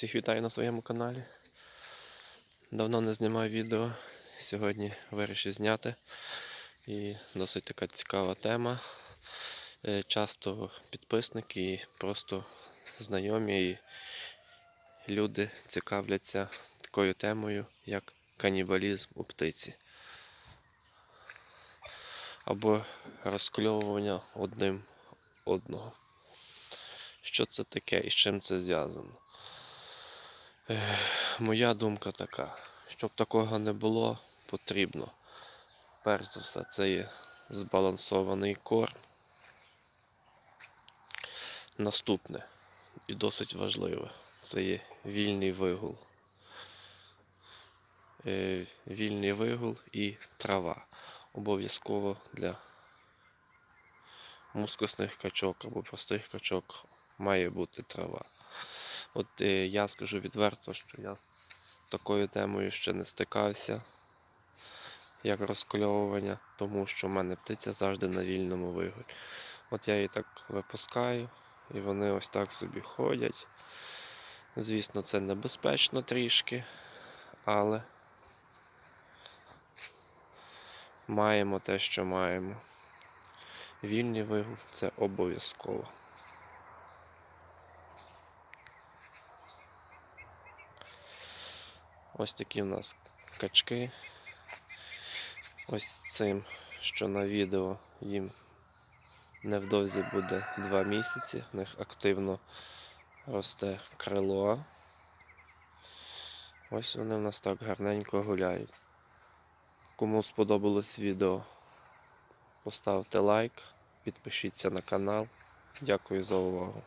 Всіх вітаю на своєму каналі. Давно не знімав відео. Сьогодні вирішив зняти. І досить така цікава тема. Е, Часто підписники і просто знайомі і люди цікавляться такою темою, як канібалізм у птиці. Або розкльовування одним одного. Що це таке і з чим це зв'язано? Моя думка така, щоб такого не було, потрібно. Перш за все, це є збалансований корм. Наступне і досить важливе це є вільний вигул. Е, Вільний вигул і трава. Обов'язково для мускусних качок або простих качок має бути трава. От е, я скажу відверто, що я з такою темою ще не стикався, як розкольовування, тому що в мене птиця завжди на вільному вигулі. От я її так випускаю, і вони ось так собі ходять. Звісно, це небезпечно трішки, але маємо те, що маємо. Вільний вигул це обов'язково. Ось такі в нас качки. Ось цим, що на відео їм невдовзі буде 2 місяці. В них активно росте крило. Ось вони в нас так гарненько гуляють. Кому сподобалось відео, поставте лайк, підпишіться на канал. Дякую за увагу.